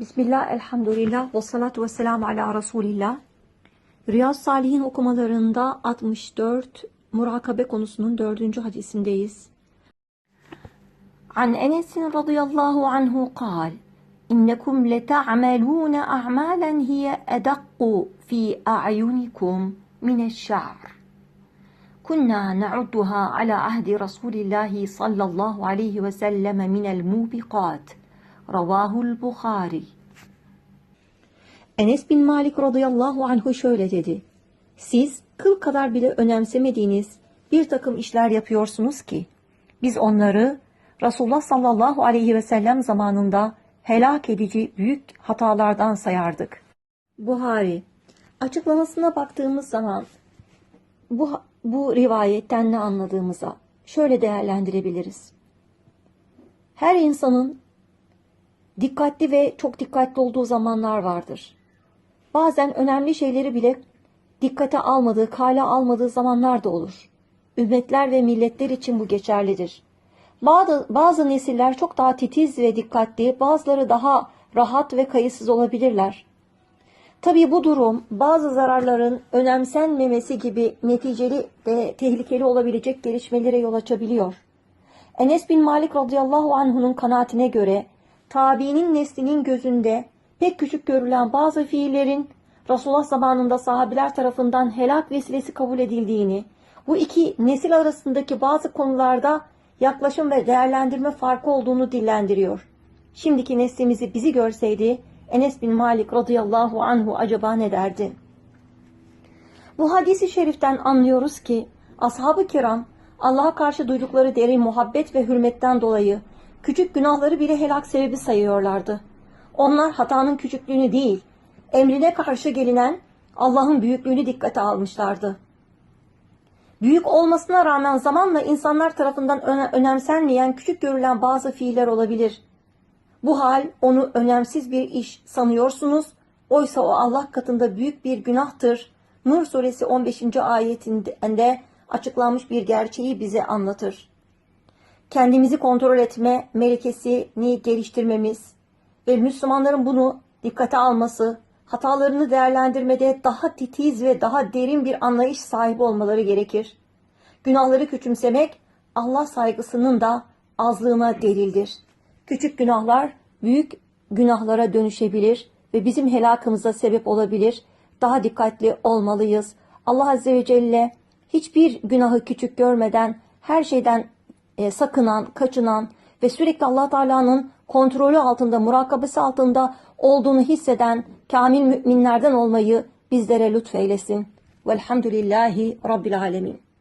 Bismillah, elhamdülillah, ve salatu ve selamu ala Resulillah. Riyaz Salihin okumalarında 64 murakabe konusunun dördüncü hadisindeyiz. An Enes radıyallahu anhu kal İnnekum leta'malun a'malen hiye edakku fi a'yunikum mineşşa'r. كنا نعدها على عهد رسول الله صلى الله عليه وسلم من الموبقات Ravahul Bukhari. Enes bin Malik radıyallahu anhu şöyle dedi. Siz kıl kadar bile önemsemediğiniz bir takım işler yapıyorsunuz ki biz onları Resulullah sallallahu aleyhi ve sellem zamanında helak edici büyük hatalardan sayardık. Buhari Açıklamasına baktığımız zaman bu, bu rivayetten ne anladığımıza şöyle değerlendirebiliriz. Her insanın dikkatli ve çok dikkatli olduğu zamanlar vardır. Bazen önemli şeyleri bile dikkate almadığı, kale almadığı zamanlar da olur. Ümmetler ve milletler için bu geçerlidir. Bazı, bazı nesiller çok daha titiz ve dikkatli, bazıları daha rahat ve kayıtsız olabilirler. Tabii bu durum bazı zararların önemsenmemesi gibi neticeli ve tehlikeli olabilecek gelişmelere yol açabiliyor. Enes bin Malik radıyallahu anh'unun kanaatine göre tabiinin neslinin gözünde pek küçük görülen bazı fiillerin Resulullah zamanında sahabiler tarafından helak vesilesi kabul edildiğini, bu iki nesil arasındaki bazı konularda yaklaşım ve değerlendirme farkı olduğunu dillendiriyor. Şimdiki neslimizi bizi görseydi Enes bin Malik radıyallahu anhu acaba ne derdi? Bu hadisi şeriften anlıyoruz ki ashab-ı kiram Allah'a karşı duydukları derin muhabbet ve hürmetten dolayı küçük günahları bile helak sebebi sayıyorlardı. Onlar hatanın küçüklüğünü değil, emrine karşı gelinen Allah'ın büyüklüğünü dikkate almışlardı. Büyük olmasına rağmen zamanla insanlar tarafından öne önemsenmeyen küçük görülen bazı fiiller olabilir. Bu hal onu önemsiz bir iş sanıyorsunuz. Oysa o Allah katında büyük bir günahtır. Nur suresi 15. ayetinde açıklanmış bir gerçeği bize anlatır. Kendimizi kontrol etme melekesini geliştirmemiz ve Müslümanların bunu dikkate alması, hatalarını değerlendirmede daha titiz ve daha derin bir anlayış sahibi olmaları gerekir. Günahları küçümsemek Allah saygısının da azlığına delildir. Küçük günahlar büyük günahlara dönüşebilir ve bizim helakımıza sebep olabilir. Daha dikkatli olmalıyız. Allah Azze ve Celle hiçbir günahı küçük görmeden her şeyden e, sakınan, kaçınan ve sürekli Allah Teala'nın kontrolü altında, murakabesi altında olduğunu hisseden kamil müminlerden olmayı bizlere lütfeylesin. Velhamdülillahi Rabbil Alemin.